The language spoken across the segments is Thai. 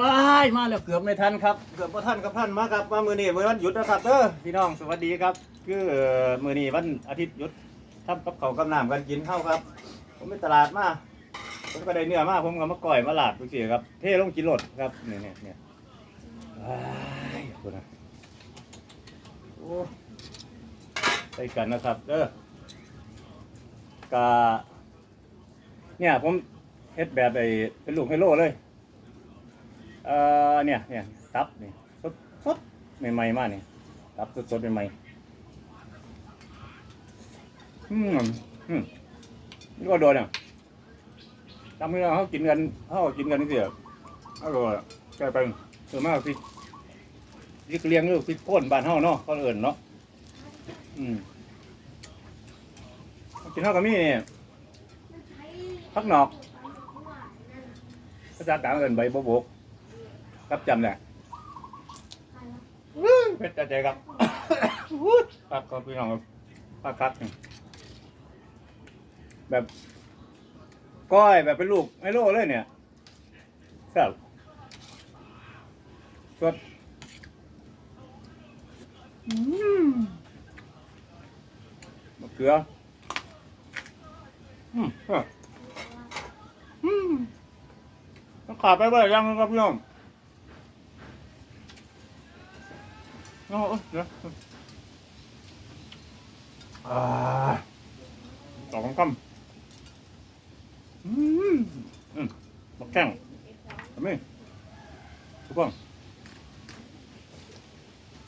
ว้ายมาแล้วเกือบไม่ทันครับเกือบบ่ทันครับท่านมาครับมามือนี้มือวันหยุดนะครับเด้อพี่น้องสวัสดีครับ คือมือนี้วันอาทิตย์หยุดทำกับเขาวกับน้ำกันกินข้าวครับ ผมไปตลาดมาผมก็ได้เนื้อมาผมก็มาก่อยมาลาดทุกทีครับเท่ลงกินรสครับเนี่ยเนี่ยเนี่ยว้ายคุณนะโอ้ใส่กันนะครับเด้อกะเนี่ยผมเฮ็ดแบบไอ้เป็นลูกไฮโลเลย เอ่อเนี่ยเนี่ยตับนี่สดสดใหม่ๆมากนี่ตับสดสดๆใหม่ๆอืมอืมนี่ก็โดนอะทำให้เราเขากินกันเขากินกันนี่สิอะอร่อยใช่ไปส่วนมากพริกพริกเลี้ยงหรือพริกพ่นบ้านเฮาเนาะก็เอิ่นเนาะอืมกินเท่ากับมีนี่พักหนอกภาษากลางเอิ่นใบบัวบก ครับจำเนี่ยเพชรใจครับครับก็พี่น้องครับปาครับแบบก้อยแบบเป็นลูกไฮโลเลยเนี่ยครับสดมะเขืออืมอืมต้องขาดไปว่ายังครับพี่น้อง โอ้โอ้เดี๋ยวอ่าสองคำอืมอืมบักแข้งทำไมทุกคน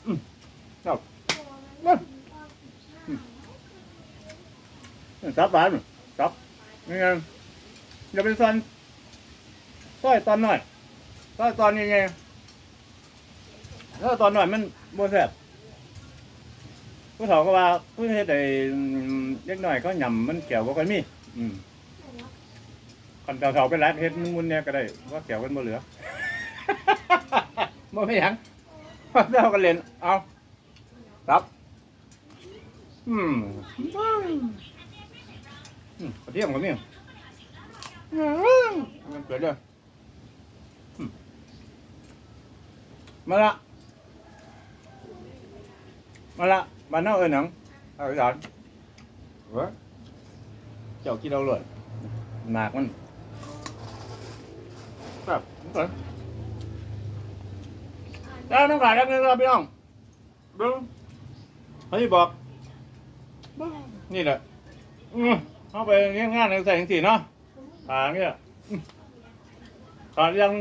อืมเจ้ามาอืมจับบ้านจับนี่ไงอย่าเป็นสันซอยตอนหน่อยซอยตอนยังไง ถ้าตอนหน่อยมันโบแซ่บผู้เฒ่าก็ว่าผู้เฮ็ดไอ้เล็กน้อยก็หย่ำมันแก้วบ่ค่อยมีอืมคันเฒ่าๆไปร้านเฮ็ดมุนเนี่ยก็ได้ว่าแก้วมันบ่เหลือบ่มีหยังเฒ่าก็เล่นเอาครับ อืมอืมเทียมก็มีอืมมันเกิดเลยมาละ มาละบ้านเน่าเอินหนังเอาไปสอนเว้ยเจ้ากินเอาเลยหมากมันครับเปิดแล้วน้องขายรับเงินเราพี่น้องดูเขาที่บอกนี่แหละอืมเข้าไปเงี้ยงานในใส่ถึงสี่เนาะขาเนี่ยขายัง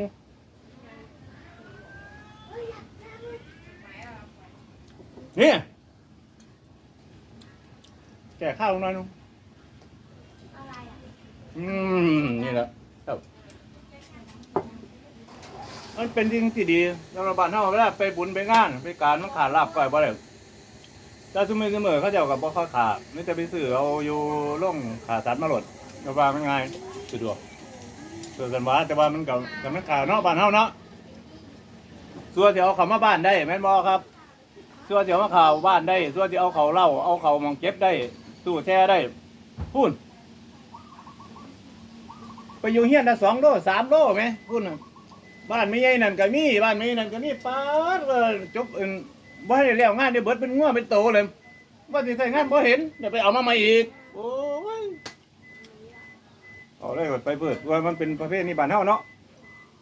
นี่แก่ข้าวหน่อยนึงอะไรอะอืม นี่แหละครับมันเป็นสิ่งที่ดีสำหรับบ้านเฮาเวลาไปบุญไปงาน ไปการมันขาดลาบก้อยบ่ได้แต่สมัยเสมอเขาเจ้ากับบ่เขาขาดนี่จะไปซื้อเอาอยู่ล่งขาสัตว์มาหลดก็ว่ามันง่ายสะดวกเกิดกันว่าแต่ว่ามันกับกับมันขาดเนาะบ้านเฮาเนาะส่วนที่เอาเขามาบ้านได้แม่นบ่ครับ ส่วนที่เอามาข่าวบ้านได้ ส่วนที่เอาเขาเล่า เอาเขามองเก็บได้ตู้แช่ได้พูนไปอยู่เฮียนละสองโลสามโลไหมพูนน่ะบ้านไม่ใหญ่นั่นก็มีบ้านไม่ใหญ่นั่นก็มีป้าเลยจบอื่นบ่ให้แล้วงานเดี๋ยเบิดเป็นงัวเป็นโตเลยว่าสิใส่งานบ่เห็นเดี๋ยวไปเอามาใหม่อีกโอ้ยเอาเลยไปเปิดว่ามันเป็นประเภทนี้บ้านเฮาเนาะ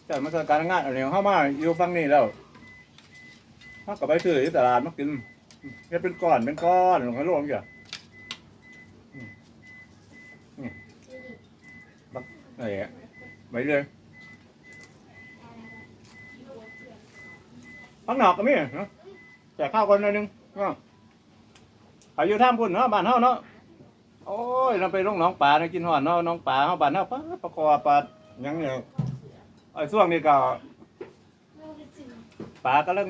จัดมาเทศการงานอะไรของเฮามาอยู่ฝั่งนี้แล้ว ถ้ากับไปซื้อที่ตลาดมากินเฮ็ดเป็นก้อนเป็นก้อนลงให้ลงจ้อืมอืมบักอะไรอะไปเลยข้างนอกก็มีเนาะแจกข้าวคนหน่อยหนึงเนาะไปยูท่ามพุ่นเนาะบ้านเฮาเนาะโอ้ยเราไปลงหนองป่านะกินหอนเนาะหน้องป่าเฮาบ้านเฮาปลาปลาคอปลาหยังเนี่ยไอ้ช่วงนี้ก็เราไปซื้อปลากำลัง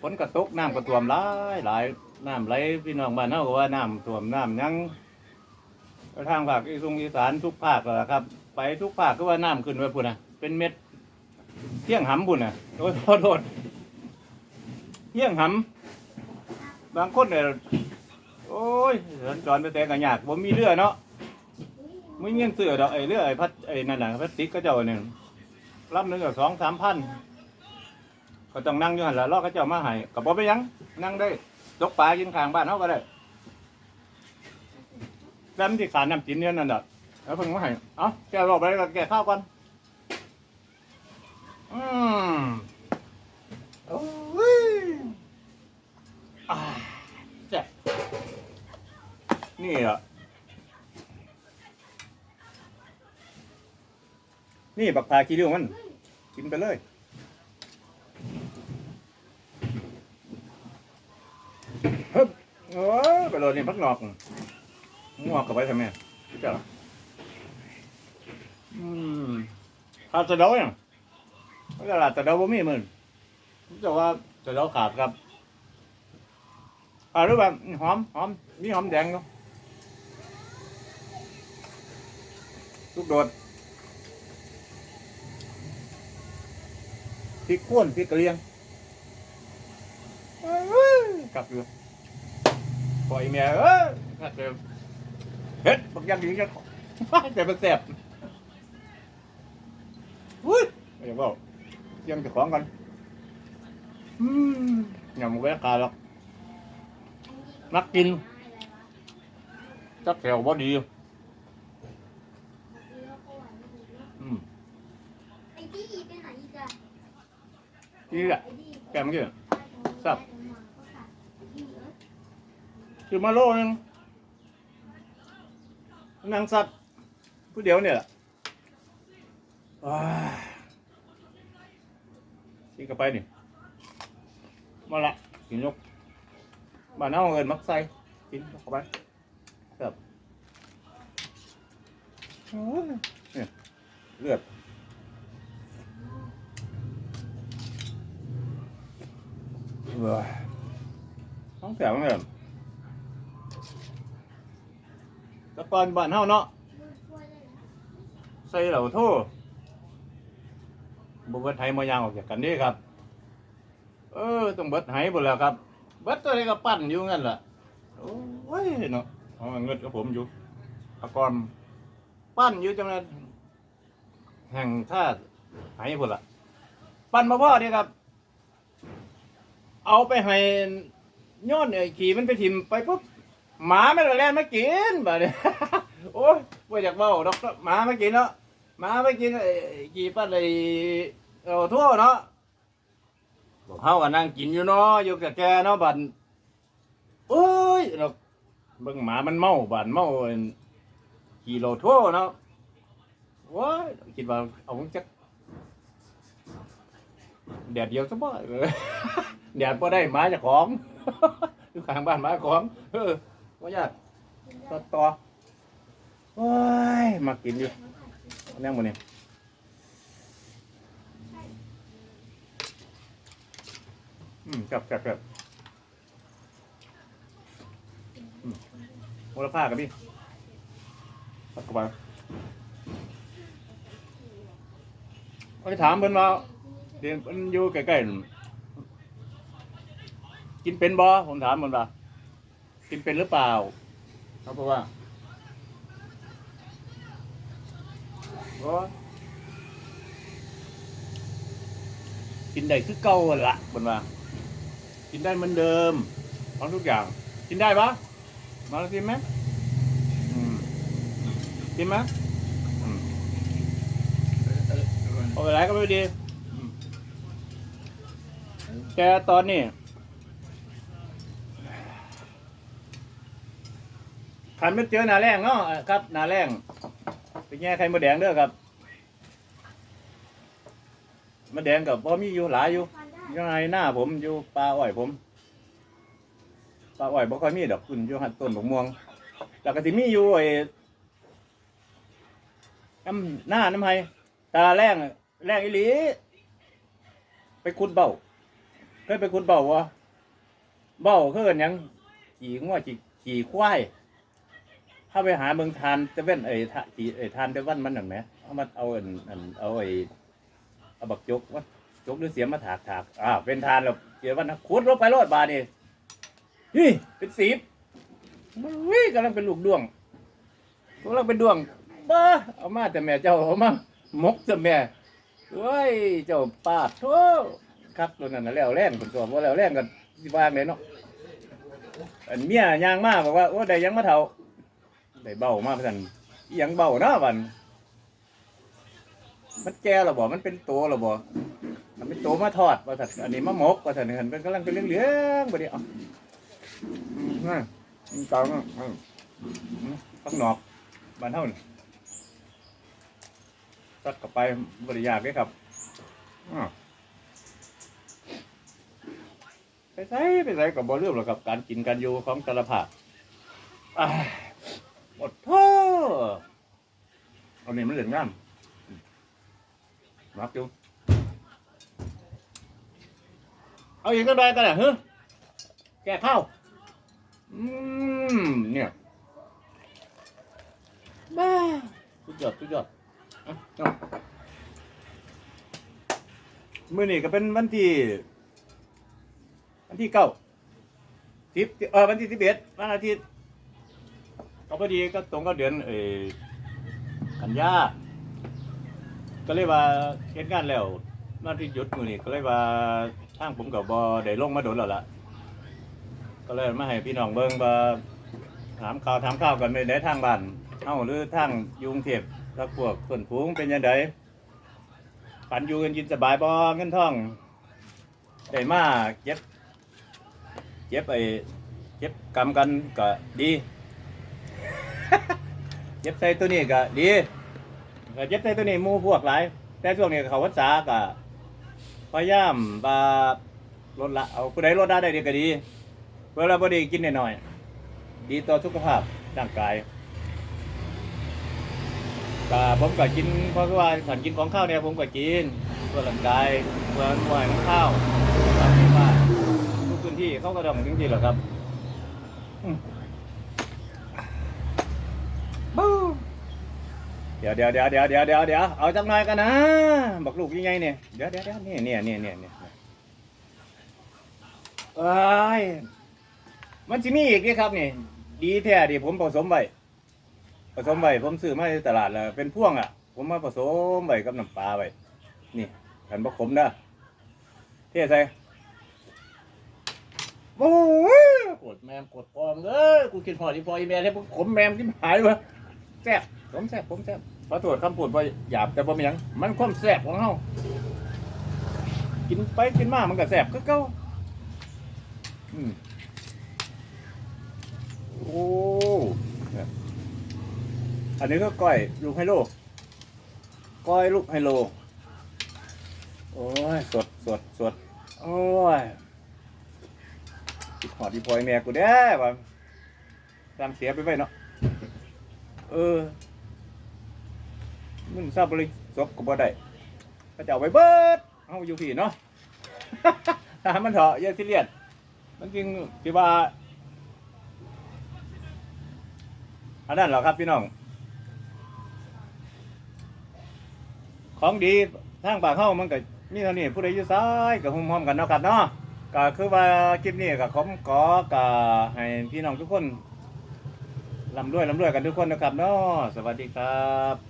ฝนกระตกน้ำกระท่วมหลายหลายน้ำไหลพี่น้องบ้านเฮาก็ว่าน้ำท่วมน้ำยังทางภาคอีสงอีสานทุกภาคแหละครับ ไปทุกภาคก็ว่าน้ำขึ้นไปพุ่นน่ะเป็นเม็ดเที่ยงหำพุ่นน่ะโอ้ยขอโทษเที่ยงหำบางคนเนี่ยโอ้ยสัญจรไปแต่กันยากผมมีเรือเนาะไม่เงี้ยเสือดอกไอ้เรือไอ้พัดไอ้นั่นน่ะพลาสติกก็เจ้าเนี่ยรับหนึ่งก็สองสามพัน ก็ต้องนั่งอยู่หันละรอเขาเจ้ามาให้กับบ่ไปนหยังนั่งได้ตกปลากินข้างบ้านเฮาก็ได้แล้วมันสิขาดน้ำกินเนี่ยนั่นน่ะแล้วเพิ่งมาให้เอ้าแกรอบไปก็แกะข้าวก่อนอืมโอ้ยอ่าแซ่บนี่อะนี่บักพาขี้ริ้วมันกินไปเลย ฮ้ยโอ้ยไปโดนนี่พักหนอกงอกกับไปทำไมเจ้าอืมขาดสะเดาอย่างตลาดสะเดาบ่มีมึงเจ้าว่าสะเดาขาดครับอ่ารู้แบบหอมหอมมีหอมแดงเนาะลูกโดดพริกข้วนพริกกระเลียง กลับอยู่ปล่อยแม่เอ้ยขัดเดิมเฮ็ดบักอยังดีจะแต่มันแสบอุ้ยเดี๋ยวบอกเตรียังจะของกันอืมอย่ามาแวะกาหรอกนักกินจักแถวบ่ดีอืมไอ้ที่ไปไหนอีกอะนี่แหละไอ้ที่แกมกี้สับ คือมาโลนึงนางสัตว์ผู้เดียวเนี่ยแหละว้ายกินกับไปนี่มาละกินยกบ้านเอาเงินมักใส่กินเข้าไปครับโอ้ยเนี่ยเลือดเว้ยต้องแสบมั้งเนี่ย แตะกอนบ้านเฮาเนาะใส่เหล่าโทษบุเบิดไห้มายางออกจากกันเด้ครับ เออต้องเบิดไห้หมดแล้วครับ เบิดตัวนี้ก็ปั้นอยู่งั้นล่ะโอ้ยเนาะเอาเงินกับผมอยู่ตะกอนปั้นอยู่จังนั้นแห่งท่าไห้หมดละปั้นมาพ่อเดีครับ เอาไปให้ย้อนไอ้ขี่มันไปถิ่มไปปุ๊บ หมาไม่ละแล่นมากินบ่เนี่ย โอ้ยว่าอยากเบ้าดอกหมาไม่กินเนาะหมาไม่กินไอ้กี่ปั้นไอ้เอาทั่วเนาะบอกเฮาก็นั่งกินอยู่เนาะอยู่กับแกเนาะบัดโอ้ยดอกเบิ่งหมามันเมาบัดเมากี่โลทั่วเนาะโอ้ยคิดว่าเอาจักแดดเดียวซะบ่เลยแดดบ่ได้หมาเจ้าของ อยู่ข้างบ้านหมาเจ้าของเออ บ่ยากต่อต่อโอ้ยมากินอยู่นั่งบนนี้อืมกับกับกับอืมมูลค่ากับพี่ปัดเข้าไปไปถามเพิ่นว่าเรียนเพิ่นอยู่ใกล้ๆนั่นกินเป็นบ่ผมถามเพิ่นว่า กินเป็นหรือเปล่าเขาบอกว่าโอ้ยกินได้คือเก่าหั่นละบนว่า กินได้เหมือนเดิมของทุกอย่าง กินได้ปะมาลองกินไหมอืมกินไหมอืมเอาไปไหนก็ไม่ดีอืมแต่ตอนนี้ ขันไม่เจอหนาแรงเนาะครับหนาแรงไปแง่ไข่มดแดงเด้อครับมดแดงกับบ่มีอยู่หลายอยู่ยังไงหน้าผมอยู่ปลาอ้อยผมปลาอ้อยบ่ค่อยมีดอกขึ้นอยู่หัดต้นบกม่วงแล้วก็สิมีอยู่ไอ้น้ำหน้าน้ำไห้ตาแรงแรงอีหลี ไปขุดเบ้าเคยไปขุดเบ้าวะเบ้าคือกันยังขี่งัวขี่ขี่ควาย ถ้าไปหาเมืองทานเตเว่นเอ้ยทาเอ้ยทานเตเว่นมันหนั่นไหมเอามาเอาอันอันเอาไอ้เอาบักจกว่าจกหรือเสียมมาถากถากอ่าเป็นทานแล้วเดี๋ยววันนะขุดลงไปรอดบาดนี่นี่เป็นสีมันวิ่งกำลังเป็นลูกด้วงกำลังเป็นด้วงบ้าเอามาแต่แม่เจ้าเอามามกแต่แม่เฮ้ยเจ้าปาดโธ่ครับตัวนั้นน่ะแล้วแล่นคนตัวบ่าแล้วแล่นกันสิว่างเลยเนาะอันเมียยางมากบอกว่าโอ้ได้ยังมาเฒ่า ได้เบ้ามาพิ่นอิหยังเบ้าเนาะบัดมันแก่แล้วบ่มันเป็นโตแล้วบ่มันเป็นโตมาทอดว่าซั่นอันนี้มาหมกว่าซั่นเห็นเป็นกำลังเป็นเหลืองๆบ่ได้เอาอืมนั่นก่าเนาะอืมอืมข้างนอกบ้านเฮานี่ตัดกลับไปบ่ได้ยากเด้ครับอ้อไปใส่ไปใส่กับบอเรื่องหรอกครับการกินการอยู่ของแต่ละภาคอ่า หมดท่อเอานี่มันเหลืองงามมักอยู่เอาอีกก็ได้กันอะเฮ้ยแก่ข้าวอืมเนี่ยบ้าสุดยอดสุดยอดเอาเอามื่อนี้ก็เป็นวันที่ วันที่เก้าสิบเออวันที่สิบเอ็ดวันอาทิตย์ก็ พอดีก็ตรงกับเดือนเออกันยาก็เลยว่าเฮ็ดงานแล้ววันที่หยุดมือนี้ก็เลยว่าทางผมกับบอได้ลงมาโดนแล้วล่ะ ก็เลยมาให้พี่น้องเบิ่งว่าถามข่าวถามข่าวกันไปในทางบ้านเฮาหรือทางยุงเทพทักพวกเพิ่นฝูงเป็นยังไงปันอยู่กันกินสบายบ่เงินท่องได้มาเก็บเจ็บไอ้เจ็บกรรมกันก็ดี เจ็บใส่ตัวนี้ก็ดีก็เจ็บใส่ตัวนี้หมู่พวกหลาย แต่ช่วงนี้เขาวัดษาก็พยายามบาลดละเอาผู้ใดลดได้ได้ดีก็ดีเวลาบ่ได้กินน้อยๆดีต่อสุขภาพร่างกายก็ผมก็กินเพราะว่าฉันกินของข้าวเนี่ยผมก็กินเพื่อร่างกายเพื่อมวยของข้าวตามที่ว่าทุกพื้นที่เขาก็ต้องถึงที่หละครับ เดี๋ยวเดี๋ยวเดี๋ยวเดี๋ยวเดี๋ยวเดี๋ยวเดี๋ยวเอาจังหน่อยกันนะบอกลูกยังไงเนี่ยเดี๋ยวเดี๋ยวเดี๋ยวนี่เนี่ยเนี่ยเนี่ยเนี่ยเอ้ยมันจะมีอีกนี่ครับนี่ดีแท้ดิผมผสมไว้ผสมไว้ผมซื้อมาในตลาดแล้วเป็นพ่วงอะ ผมมาผสมไว้กับน้ำปลาไว้นี่ขันบกขมนะเท่ใส่โอ้ยกดแมมกดปองเอ้ยกูกินพอที่พออีแม่ให้ผมแมมที่หายวะแซ่บ ผมแซ่บผมแซ่บขอโทษคำพูดว่าหยาบแต่บ่มีหยังมันความแซ่บของเฮากินไปกินมามันก็แซ่บคือเก่าอืมโอ้เนี่ยอันนี้ก็ก้อยลูกไฮโลก้อยลูกไฮโล โอ้ย สดสดสดโอ้ยคิดหอดที่พลอยแม่กูได้ว่ตามเสียไปไว้เนาะเออ มึงทราบบริศพก็บ่ได้ก็จะเอาไว้เบิดเอาอยู่พี่เนาะ ถามันเถอะอย่าซีเรียสมันจริงที่ว่าอันนั้นเหรอครับพี่น้อง ของดีทางปากเข้ามันก็มีเท่านี้ผู้ใดอยู่ซ้ายกับหุ่มหอมกันเนาะครับเนาะก็คือว่าคลิปนี้ก็ขอขอก็ให้พี่น้องทุกคนลำด้วยลำด้วยกันทุกคนนะครับเนาะสวัสดีครับ